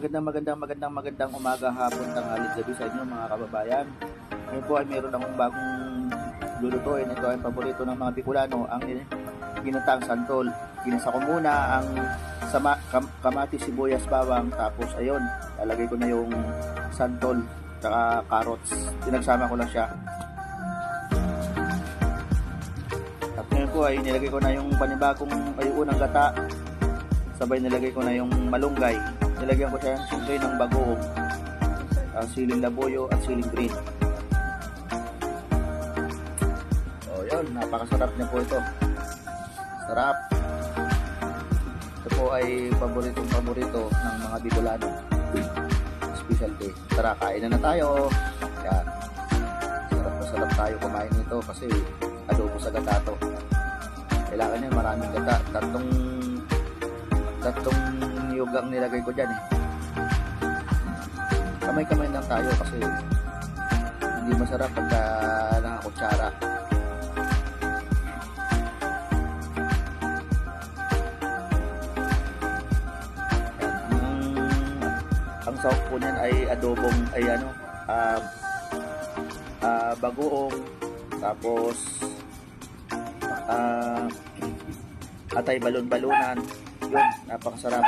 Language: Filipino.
Magandang magandang magandang magandang umaga, hapon, tanghalit, gabi sa inyo mga kababayan. Ngayon po ay meron akong bagong lulutuin. Ito ay paborito ng mga Bicolano, ang ginatang santol. Ginasa ko muna ang sama, kam, kamati, sibuyas, bawang. Tapos ayun, lalagay ko na yung santol tsaka carrots. Pinagsama ko lang siya. At ngayon po ay nilagay ko na yung panibagong ay unang gata. Sabay nilagay ko na yung malunggay. Nilagyan ko siya siyempre ng bagoong. Uh, siling laboyo at siling green. So yun, napakasarap niya po ito. Sarap. Ito po ay paboritong paborito ng mga Bicolano. Specialty. Tara, kain na na tayo. Yan. Sarap na sarap tayo kumain nito kasi adobo sa gata to. Kailangan yan maraming gata. Tatlong tatlong niyog ang nilagay ko dyan eh. Kamay-kamay lang tayo kasi hindi masarap pagka nakakutsara. Ang, sauce po niyan ay adobong ay ano, ah ah, bagoong tapos ah atay balon-balunan yun napakasarap